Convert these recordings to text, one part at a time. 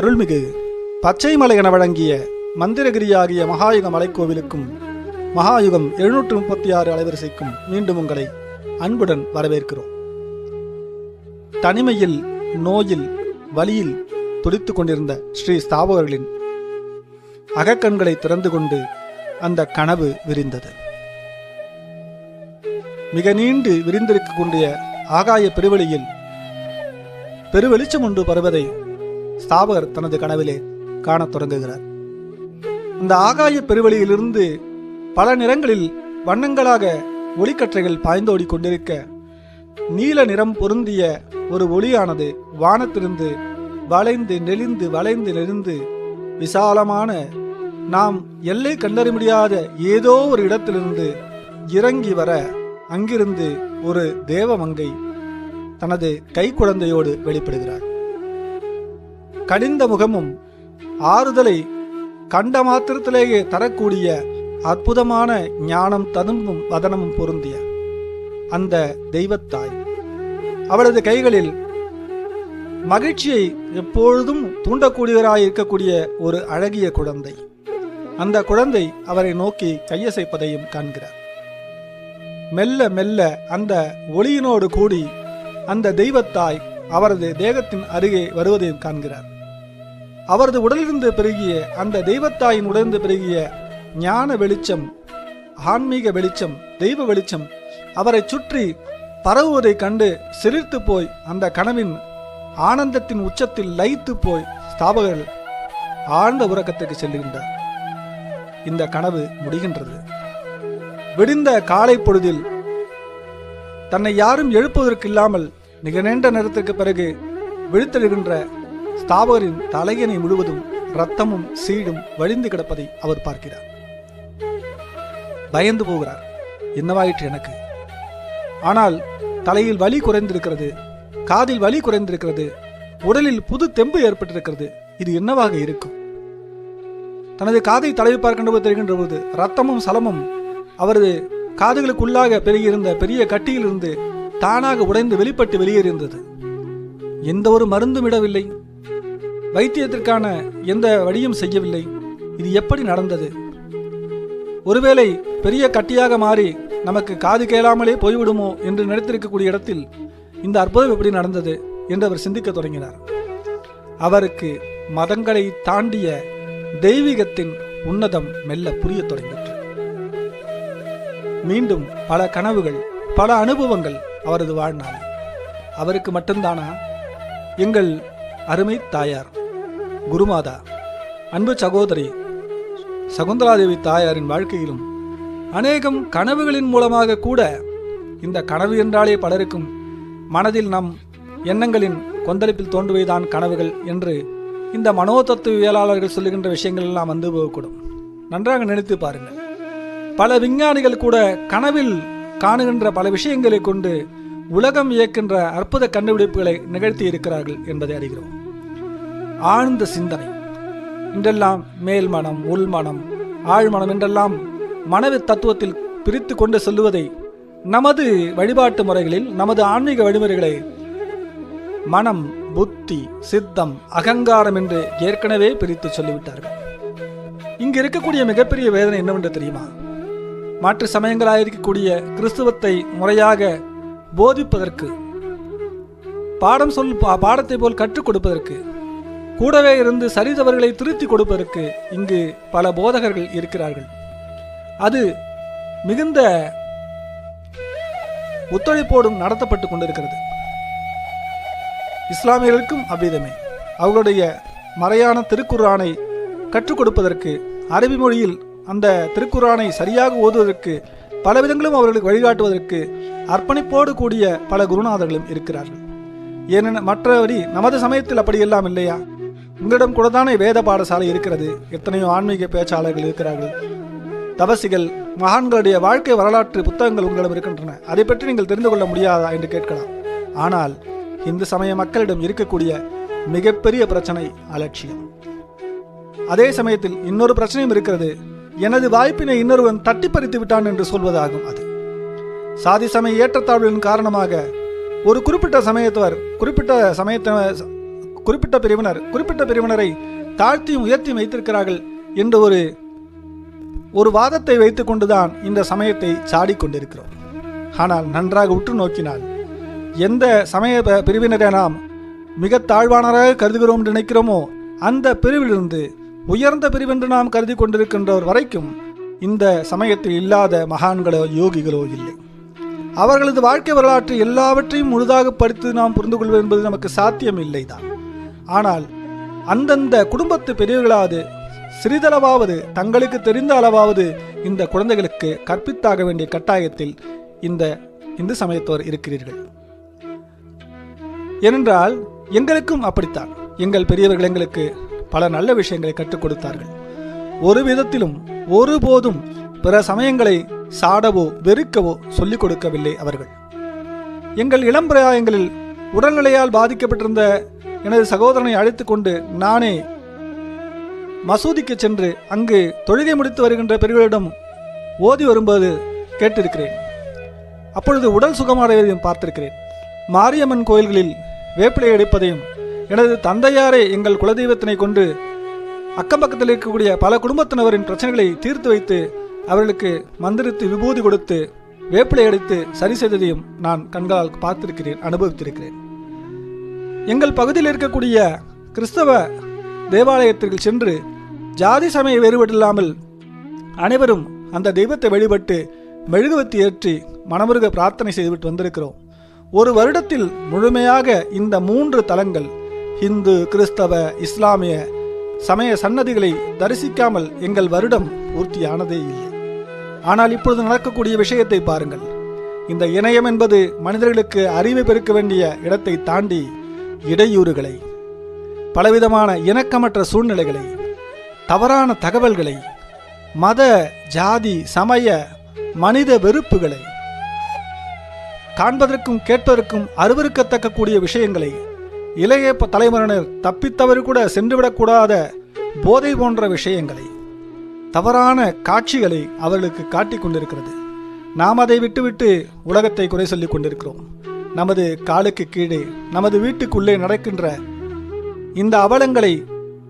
அருள்மிகு பச்சை மலை என வழங்கிய மந்திரகிரியாகிய மகாயுக மலைக்கோவிலுக்கும் மகாயுகம் எழுநூற்று முப்பத்தி ஆறு அலைவரிசைக்கும் மீண்டும் உங்களை அன்புடன் வரவேற்கிறோம். தனிமையில் நோயில் வலியில் துடித்துக் கொண்டிருந்த ஸ்ரீ ஸ்தாபகர்களின் அகக்கண்களை திறந்து கொண்டு அந்த கனவு விரிந்தது. மிக நீண்டு விரிந்திருக்கக்கூடிய ஆகாய பெருவெளியில் பெருவெளிச்சம் ஒன்று பருவதை ஸ்தாபகர் தனது கனவிலே காணத் தொடங்குகிறார். அந்த ஆகாய பெருவெளியிலிருந்து பல நிறங்களில் வண்ணங்களாக ஒளிக்கற்றைகள் பாய்ந்தோடி கொண்டிருக்க நீல நிறம் பொருந்திய ஒரு ஒளியானது வானத்திலிருந்து வளைந்து நெளிந்து வளைந்து நெளிந்து விசாலமான நாம் எல்லை கண்டறிய முடியாத ஏதோ ஒரு இடத்திலிருந்து இறங்கி வர அங்கிருந்து ஒரு தேவமங்கை தனது கைக்குழந்தையோடு வெளிப்படுகிறார். கடிந்த முகமும் ஆறுதலை கண்ட மாத்திரத்திலேயே தரக்கூடிய அற்புதமான ஞானம் ததும்பும் வதனமும் பொருந்திய அந்த தெய்வத்தாய். அவளது கைகளில் மகிழ்ச்சியை எப்பொழுதும் தூண்டக்கூடியவராய் இருக்கக்கூடிய ஒரு அழகிய குழந்தை. அந்த குழந்தை அவரை நோக்கி கையசைப்பதையும் காண்கிறார். மெல்ல மெல்ல அந்த ஒளியினோடு கூடி அந்த தெய்வத்தாய் அவரது தேகத்தின் அருகே வருவதையும் காண்கிறார். அவரது உடலிருந்து பெருகிய அந்த தெய்வத்தாயின் உடலிருந்து பெருகிய ஞான வெளிச்சம் ஆன்மீக வெளிச்சம் தெய்வ வெளிச்சம் அவரை சுற்றி பரவுவதைக் கண்டு சிரித்து போய் அந்த கனவின் ஆனந்தத்தின் உச்சத்தில் லயித்து போய் ஸ்தாபகர்கள் ஆழ்ந்த உறக்கத்துக்கு செல்லுகின்றார். இந்த கனவு முடிகின்றது. விடிந்த காலை பொழுதில் தன்னை யாரும் எழுப்புவதற்கு இல்லாமல் மிக நீண்ட நேரத்திற்கு பிறகு விழித்தெழுகின்ற ஸ்தாபகரின் தலையணை முழுவதும் ரத்தமும் சீடும் வழிந்து கிடப்பதை அவர் பார்க்கிறார். பயந்து போகிறார். என்னவாயிற்று எனக்கு? ஆனால் தலையில் வலி குறைந்திருக்கிறது காதில் வலி குறைந்திருக்கிறது உடலில் புது தெம்பு ஏற்பட்டிருக்கிறது இது என்னவாக இருக்கும்? தனது காதை தடவி பார்க்கின்ற தெரிகின்ற போது ரத்தமும் சலமும் அவரது காதுகளுக்குள்ளாக பெருகியிருந்த பெரிய கட்டியிலிருந்து தானாக உடைந்து வெளிப்பட்டு வெளியேறியிருந்தது. எந்த ஒரு மருந்தும் இடவில்லை. வைத்தியத்திற்கான எந்த வழியும் செய்யவில்லை. இது எப்படி நடந்தது? ஒருவேளை பெரிய கட்டியாக மாறி நமக்கு காது கேளாமலே போய்விடுமோ என்று நினைத்திருக்கக்கூடிய இடத்தில் இந்த அற்புதம் எப்படி நடந்தது என்று அவர் சிந்திக்க தொடங்கினார். அவருக்கு மதங்களை தாண்டிய தெய்வீகத்தின் உன்னதம் மெல்ல புரிய தொடங்கிற்று. மீண்டும் பல கனவுகள் பல அனுபவங்கள் அவரது வாழ்நாள் அவருக்கு மட்டும்தானா? எங்கள் அருமை தாயார் குருமாதா அன்பு சகோதரி சகுந்தலாதேவி தாயாரின் வாழ்க்கையிலும் அநேகம் கனவுகளின் மூலமாக கூட இந்த கனவு என்றாலே பலருக்கும் மனதில் நம் எண்ணங்களின் கொந்தளிப்பில் தோன்றுவதுதான் கனவுகள் என்று இந்த மனோதத்துவியலாளர்கள் சொல்லுகின்ற விஷயங்கள் எல்லாம் வந்து போகக்கூடும். நன்றாக நினைத்து பாருங்கள். பல விஞ்ஞானிகள் கூட கனவில் காணுகின்ற பல விஷயங்களை கொண்டு உலகம் இயக்கின்ற அற்புத கண்டுபிடிப்புகளை நிகழ்த்தி இருக்கிறார்கள் என்பதை அறிகிறோம். ஆழ்ந்த சிந்தனை. இன்றெல்லாம் மேல் மனம் ஆழ்மனம் என்றெல்லாம் மனது தத்துவத்தில் பிரித்து கொண்டு செல்லுவதை நமது வழிபாட்டு முறைகளில் நமது ஆன்மீக வழிமுறைகளை மனம் புத்தி சித்தம் அகங்காரம் என்று ஏற்கனவே பிரித்து சொல்லிவிட்டார்கள். இங்கு இருக்கக்கூடிய மிகப்பெரிய வேதனை என்னவென்று தெரியுமா? மாற்று சமயங்களாக இருக்கக்கூடிய கிறிஸ்துவத்தை முறையாக போதிப்பதற்கு பாடம் சொல் பா- பாடத்தை போல் கற்றுக் கொடுப்பதற்கு கூடவே இருந்து சரிதவர்களை திருத்தி கொடுப்பதற்கு இங்கு பல போதகர்கள் இருக்கிறார்கள். அது மிகுந்த ஒத்துழைப்போடும் நடத்தப்பட்டு கொண்டிருக்கிறது. இஸ்லாமியர்களுக்கும் அவ்விதமே. அவர்களுடைய மறையான திருக்குர்ஆனை கற்றுக் கொடுப்பதற்கு அரபி மொழியில் அந்த திருக்குர்ஆனை சரியாக ஓதுவதற்கு பல விதங்களும் அவர்களுக்கு வழிகாட்டுவதற்கு அர்ப்பணிப்போடு கூடிய பல குருநாதர்களும் இருக்கிறார்கள். ஏனென மற்றபடி நமது சமயத்தில் அப்படியெல்லாம் இல்லையா? உங்களிடம் கூட தானே வேத பாடசாலை இருக்கிறது? எத்தனையோ ஆன்மீக பேச்சாளர்கள் இருக்கிறார்கள். தபசிகள் மகான்களுடைய வாழ்க்கை வரலாற்று புத்தகங்கள் உங்களிடம் இருக்கின்றன. அதை பற்றி நீங்கள் தெரிந்து கொள்ள முடியாதா என்று கேட்கலாம். ஆனால் இந்து சமய மக்களிடம் இருக்கக்கூடிய மிகப்பெரிய பிரச்சனை அலட்சியம். அதே சமயத்தில் இன்னொரு பிரச்சனையும் இருக்கிறது. எனது வாய்ப்பினை இன்னொருவன் தட்டி பறித்து விட்டான் என்று சொல்வதாகும் அது. சாதி சமய ஏற்றத்தாழ்வின் காரணமாக ஒரு குறிப்பிட்ட சமயத்தவர் குறிப்பிட்ட சமயத்த குறிப்பிட்ட பிரிவினர் குறிப்பிட்ட பிரிவினரை தாழ்த்தியும் உயர்த்தியும் வைத்திருக்கிறார்கள் என்ற ஒரு ஒரு வாதத்தை வைத்துக்கொண்டுதான் இந்த சமயத்தை சாடிக் கொண்டிருக்கிறோம் ஆனால் நன்றாக உற்று நோக்கினால் எந்த சமய பிரிவினரை நாம் மிக தாழ்வானராக கருதுகிறோம் என்று நினைக்கிறோமோ அந்த பிரிவிலிருந்து உயர்ந்த பிரிவென்று நாம் கருதி கொண்டிருக்கின்றவர் வரைக்கும் இந்த சமயத்தில் இல்லாத மகான்களோ யோகிகளோ இல்லை. அவர்களது வாழ்க்கை வரலாற்று எல்லாவற்றையும் முழுதாக படித்து நாம் புரிந்து கொள்வது என்பது நமக்கு சாத்தியம் இல்லைதான் ஆனால் அந்தந்த குடும்பத்து பெரியவர்களாவது சிறிதளவாவது தங்களுக்கு தெரிந்த அளவாவது இந்த குழந்தைகளுக்கு கற்பித்தாக வேண்டிய கட்டாயத்தில் இந்த இந்து சமயத்தோர் இருக்கிறீர்கள். ஏனென்றால் எங்களுக்கும் அப்படித்தான். எங்கள் பெரியவர்கள் எங்களுக்கு பல நல்ல விஷயங்களை கற்றுக் கொடுத்தார்கள். ஒரு விதத்திலும் ஒருபோதும் பிற சமயங்களை சாடவோ வெறுக்கவோ சொல்லிக் கொடுக்கவில்லை அவர்கள். எங்கள் இளம்பிராயங்களில் உடல்நிலையால் பாதிக்கப்பட்டிருந்த எனது சகோதரனை அழைத்து கொண்டு நானே மசூதிக்கு சென்று அங்கு தொழுகை முடித்து வருகின்ற பெரியவர்களிடம் ஓதி வரும்போது கேட்டிருக்கிறேன். அப்பொழுது உடல் சுகமடைவதையும் பார்த்திருக்கிறேன். மாரியம்மன் கோயில்களில் வேப்பிலை எடுப்பதையும் எனது தந்தையாரே எங்கள் குலதெய்வத்தினை கொண்டு அக்கம் பக்கத்தில் இருக்கக்கூடிய பல குடும்பத்தினரின் பிரச்சனைகளை தீர்த்து வைத்து அவர்களுக்கு மந்திரித்து விபூதி கொடுத்து வேப்பிலை அடித்து சரி செய்ததையும் நான் கண்களால் பார்த்திருக்கிறேன் அனுபவித்திருக்கிறேன். எங்கள் பகுதியில் இருக்கக்கூடிய கிறிஸ்தவ தேவாலயத்திற்கு சென்று ஜாதி சமய வேறுபடில்லாமல் அனைவரும் அந்த தெய்வத்தை வழிபட்டு மெழுகுவத்தி ஏற்றி மனமுருக பிரார்த்தனை செய்துவிட்டு வந்திருக்கிறோம். ஒரு வருடத்தில் முழுமையாக இந்த மூன்று தலங்கள் இந்து கிறிஸ்தவ இஸ்லாமிய சமய சன்னதிகளை தரிசிக்காமல் எங்கள் வருடம் பூர்த்தியானதே இல்லை. ஆனால் இப்பொழுது நடக்கக்கூடிய விஷயத்தை பாருங்கள். இந்த இணையம் என்பது மனிதர்களுக்கு அறிவை பெருக்க வேண்டிய இடத்தை தாண்டி இடையூறுகளை பலவிதமான இணக்கமற்ற சூழ்நிலைகளை தவறான தகவல்களை மத ஜாதி சமய மனித வெறுப்புகளை காண்பதற்கும் கேட்பதற்கும் அருவருக்கத்தக்க கூடிய விஷயங்களை இளைய தலைமுறையினர் தப்பித்தவறு கூட சென்றுவிடக்கூடாத போதை போன்ற விஷயங்களை தவறான காட்சிகளை அவர்களுக்கு காட்டிக் கொண்டிருக்கிறது. நாம் அதை விட்டுவிட்டு உலகத்தை குறை சொல்லிக் கொண்டிருக்கிறோம். நமது காலுக்கு கீழே நமது வீட்டுக்குள்ளே நடக்கின்ற இந்த அவலங்களை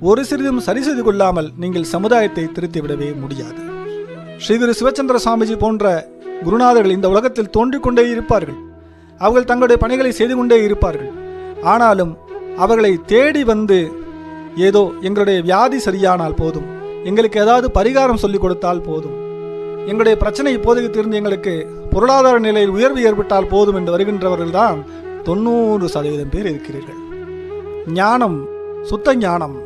ஒரு சிறிதும் சரி செய்து கொள்ளாமல் நீங்கள் சமுதாயத்தை திருத்திவிடவே முடியாது. ஸ்ரீ குரு சிவச்சந்திர சுவாமிஜி போன்ற குருநாதர்கள் இந்த உலகத்தில் தோன்றிக் கொண்டே இருப்பார்கள். அவர்கள் தங்களுடைய பணிகளை செய்து கொண்டே இருப்பார்கள். ஆனாலும் அவர்களை தேடி வந்து ஏதோ எங்களுடைய வியாதி சரியானால் போதும். எங்களுக்கு ஏதாவது பரிகாரம் சொல்லிக் கொடுத்தால் போதும். எங்களுடைய பிரச்சனை இப்போதைக்கு தீர்ந்து எங்களுக்கு பொருளாதார நிலையில் உயர்வு ஏற்பட்டால் போதும் என்று வருகின்றவர்கள்தான் தொண்ணூறு சதவீதம் பேர் இருக்கிறீர்கள். ஞானம் சுத்த ஞானம்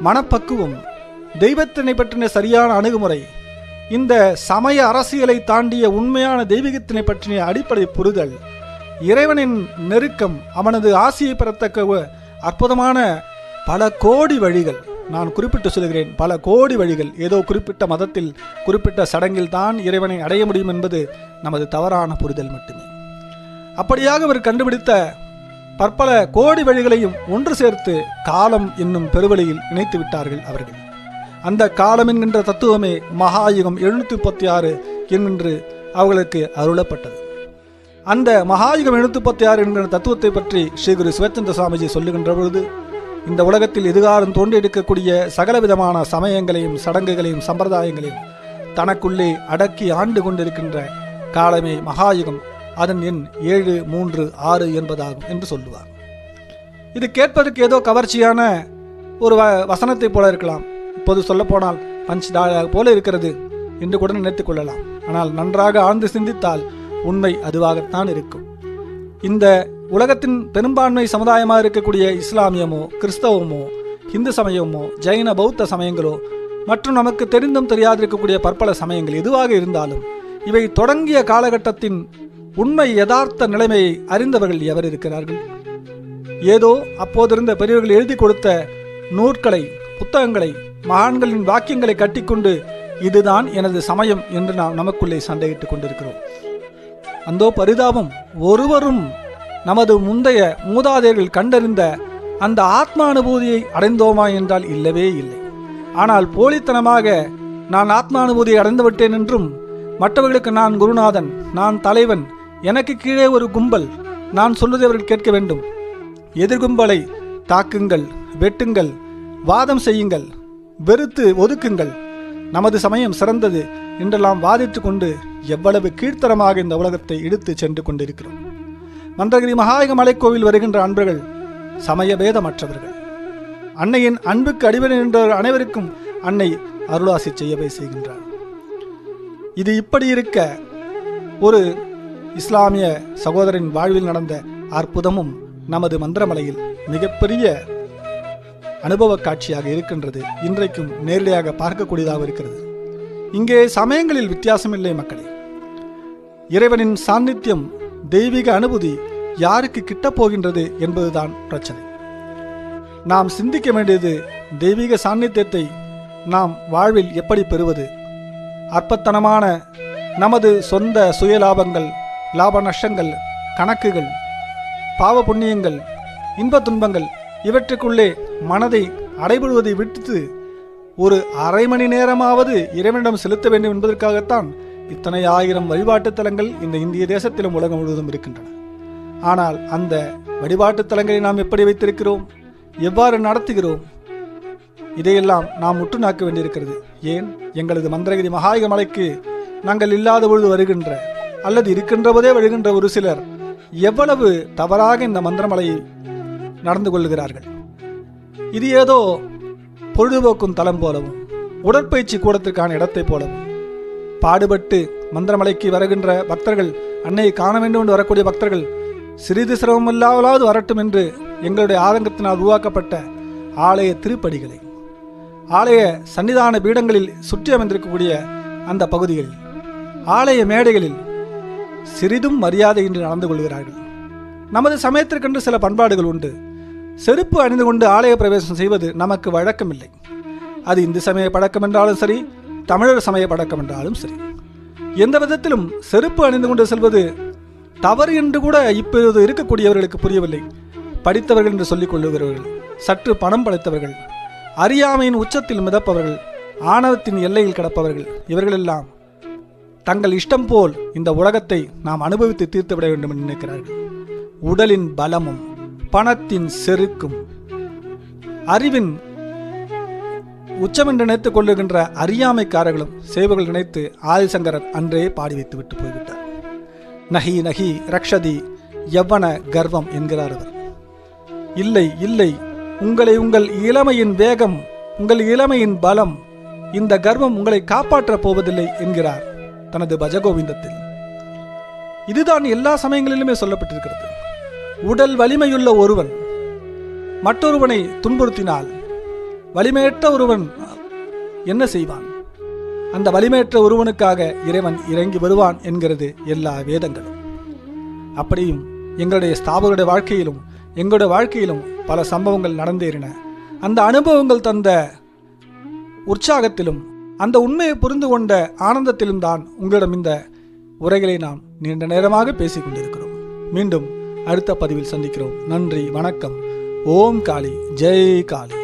மனப்பக்குவம் தெய்வத்தினை பற்றின சரியான அணுகுமுறை இந்த சமய அரசியலை தாண்டிய உண்மையான தெய்வீகத்தினை பற்றிய அடிப்படை புரிதல் இறைவனின் நெருக்கம் அவனது ஆசியை பெறத்தக்க அற்புதமான பல கோடி வழிகள். நான் குறிப்பிட்டு சொல்கிறேன் பல கோடி வழிகள் ஏதோ குறிப்பிட்ட மதத்தில் குறிப்பிட்ட சடங்கில் தான் இறைவனை அடைய முடியும் என்பது நமது தவறான புரிதல் மட்டுமே. அப்படியாக அவர் கண்டுபிடித்த பற்பல கோடி வழிகளையும் ஒன்று சேர்த்து காலம் என்னும் பெருவழியில் இணைத்து விட்டார்கள் அவர்கள். அந்த காலம் என்கின்ற தத்துவமே மகாயுகம் எழுநூத்தி முப்பத்தி ஆறு என்று அவர்களுக்கு அருளப்பட்டது. அந்த மகாயுகம் எழுநூத்தி முப்பத்தி ஆறு என்கிற தத்துவத்தை பற்றி ஸ்ரீ குரு சிவச்சந்திர சுவாமிஜி சொல்லுகின்ற பொழுது இந்த உலகத்தில் எதிர்காலம் தோன்றியிருக்கக்கூடிய சகலவிதமான சமயங்களையும் சடங்குகளையும் சம்பிரதாயங்களையும் தனக்குள்ளே அடக்கி ஆண்டு கொண்டிருக்கின்ற காலமே மகாயுகம். அதன் எண் ஏழு மூன்று ஆறு என்பதாகும் என்று சொல்லுவார். இது கேட்பதற்கு ஏதோ கவர்ச்சியான ஒரு வ வசனத்தை போல இருக்கலாம். இப்போது சொல்லப்போனால் பஞ்ச் டாலாக போல இருக்கிறது என்று கூட நினைத்துக் கொள்ளலாம். ஆனால் நன்றாக ஆழ்ந்து சிந்தித்தால் உண்மை அதுவாகத்தான் இருக்கும். இந்த உலகத்தின் பெரும்பான்மை சமுதாயமாக இருக்கக்கூடிய இஸ்லாமியமோ கிறிஸ்தவமோ இந்து சமயமோ ஜைன பௌத்த சமயங்களோ மற்றும் நமக்கு தெரிந்தும் தெரியாதிருக்கக்கூடிய பற்பல சமயங்கள் எதுவாக இருந்தாலும் இவை தொடங்கிய காலகட்டத்தின் உண்மை யதார்த்த நிலைமையை அறிந்தவர்கள் எவர் இருக்கிறார்கள்? ஏதோ அப்போதிருந்த பெரியவர்கள் எழுதி கொடுத்த நூற்களை புத்தகங்களை மகான்களின் வாக்கியங்களை கட்டிக்கொண்டு இதுதான் எனது சமயம் என்று நாம் நமக்குள்ளே சண்டையிட்டுக் கொண்டிருக்கிறோம். அந்தோ பரிதாபம் ஒருவரும் நமது முந்தைய மூதாதையர்கள் கண்டறிந்த அந்த ஆத்ம அனுபூதியை அடைந்தோமா என்றால் இல்லவே இல்லை. ஆனால் போலித்தனமாக நான் ஆத்மானுபூதியை அடைந்து விட்டேன் என்றும் மற்றவர்களுக்கு நான் குருநாதன் நான் தலைவன் எனக்கு கீழே ஒரு கும்பல் நான் சொல்வதை அவர்கள் கேட்க வேண்டும். எதிர்கும்பலை தாக்குங்கள் வெட்டுங்கள் வாதம் செய்யுங்கள் வெறுத்து ஒதுக்குங்கள். நமது சமயம் சிறந்தது என்றெல்லாம் வாதிட்டு கொண்டு எவ்வளவு கீழ்த்தரமாக இந்த உலகத்தை இழுத்து சென்று கொண்டிருக்கிறோம். மந்திரகிரி மகாயக மலைக்கோவில் வருகின்ற அன்பர்கள் சமய பேதமற்றவர்கள் அன்னையின் அன்புக்கு அடிவடை என்ற அனைவருக்கும் அன்னை அருளாசி செய்யவே செய்கின்றார். இது இப்படி இருக்க ஒரு இஸ்லாமிய சகோதரின் வாழ்வில் நடந்த அற்புதமும் நமது மந்திரமலையில் மிகப்பெரிய அனுபவ காட்சியாக இருக்கின்றது. இன்றைக்கும் நேரடியாக பார்க்கக்கூடியதாக இருக்கிறது. இங்கே சமயங்களில் வித்தியாசமில்லை மக்களே. இறைவனின் சாநித்தியம் தெய்வீக அனுபூதி யாருக்கு கிட்ட போகின்றது என்பதுதான் பிரச்சனை. நாம் சிந்திக்க வேண்டியது தெய்வீக சாநித்தியத்தை நாம் வாழ்வில் எப்படி பெறுவது? அற்பத்தனமான நமது சொந்த சுய லாபங்கள் லாப நஷ்டங்கள் கணக்குகள் பாவ புண்ணியங்கள் இன்ப துன்பங்கள் இவற்றுக்குள்ளே மனதை அடைபடுவதை விட்டு ஒரு அரை மணி நேரமாவது இறைவனிடம் செலுத்த வேண்டும் என்பதற்காகத்தான் இத்தனை ஆயிரம் வழிபாட்டுத் தலங்கள் இந்த இந்திய தேசத்திலும் உலகம் முழுவதும் இருக்கின்றன. ஆனால் அந்த வழிபாட்டுத் தலங்களை நாம் எப்படி வைத்திருக்கிறோம்? எவ்வாறு நடத்துகிறோம்? இதையெல்லாம் நாம் உற்று நாக்க வேண்டியிருக்கிறது. ஏன்? எங்களது மந்திரகிரி மகாயக மலைக்கு நாங்கள் இல்லாத பொழுது வருகின்ற அல்லது இருக்கின்ற போதே வருகின்ற ஒரு சிலர் எவ்வளவு தவறாக இந்த மந்திரமலையை நடந்து கொள்கிறார்கள். இது ஏதோ பொழுதுபோக்கும் தலம் போலவும் உடற்பயிற்சி கூடத்திற்கான இடத்தைப் போலவும். பாடுபட்டு மந்திரமலைக்கு வருகின்ற பக்தர்கள் அன்னையை காண வேண்டும் என்று வரக்கூடிய பக்தர்கள் சிறிது சிரமமில்லாவலாவது வரட்டும் என்று எங்களுடைய ஆதங்கத்தினால் உருவாக்கப்பட்ட ஆலய திருப்படிகளை. ஆலய சன்னிதான பீடங்களில் சுற்றி அமைந்திருக்கக்கூடிய அந்த பகுதிகளில் ஆலய மேடைகளில் சிறிதும் மரியாதையின்றி நடந்து கொள்கிறார்கள். நமது சமயத்திற்கென்று சில பண்பாடுகள் உண்டு. செருப்பு அணிந்து கொண்டு ஆலய பிரவேசம் செய்வது நமக்கு வழக்கமில்லை. அது இந்து சமய பழக்கம் என்றாலும் சரி தமிழர் சமய பழக்கம் என்றாலும் சரி. எந்த விதத்திலும் செருப்பு அணிந்து கொண்டு செல்வது தவறு என்று கூட இப்பொழுது இருக்கக்கூடியவர்களுக்கு புரியவில்லை. படித்தவர்கள் என்று சொல்லிக் கொள்ளுகிறவர்கள் சற்று பணம் படைத்தவர்கள் அறியாமையின் உச்சத்தில் மிதப்பவர்கள் ஆணவத்தின் எல்லையில் கிடப்பவர்கள் இவர்களெல்லாம் தங்கள் இஷ்டம் போல் இந்த உலகத்தை நாம் அனுபவித்து தீர்த்து விட வேண்டும் என்று நினைக்கிறார்கள். உடலின் பலமும் பணத்தின் செருக்கும் அறிவின் உச்சமென்று நினைத்துக் கொள்ளுகின்ற அறியாமைக்காரர்களும் சேவர்கள் நினைத்து ஆதிசங்கரர் அன்றே பாடி வைத்து விட்டு போய்விட்டார். நகி நகி ரக்ஷதி எவ்வன கர்வம் என்கிறார் அவர். இல்லை இல்லை உங்களை உங்கள் இளமையின் வேகம் உங்கள் இளமையின் பலம் இந்த கர்வம் உங்களை காப்பாற்றப் போவதில்லை என்கிறார் தனது பஜகோவிந்தத்தில். இதுதான் எல்லா சமயங்களிலுமே சொல்லப்பட்டிருக்கிறது. உடல் வலிமையுள்ள ஒருவன் மற்றொருவனை துன்புறுத்தினால் வலிமையற்ற ஒருவன் என்ன செய்வான்? அந்த வலிமையற்ற ஒருவனுக்காக இறைவன் இறங்கி வருவான் என்கிறது எல்லா வேதங்களும். அப்படியும் எங்களுடைய ஸ்தாபகருடைய வாழ்க்கையிலும் எங்களுடைய வாழ்க்கையிலும் பல சம்பவங்கள் நடந்தேறின. அந்த அனுபவங்கள் தந்த உற்சாகத்திலும் அந்த உண்மையை புரிந்து கொண்ட ஆனந்தத்திலும் தான் உங்களிடம் இந்த உரைகளை நாம் நீண்ட நேரமாக பேசிக் கொண்டிருக்கிறோம். மீண்டும் அடுத்த பதிவில் சந்திக்கிறோம். நன்றி வணக்கம். ஓம் காளி ஜெய் காளி.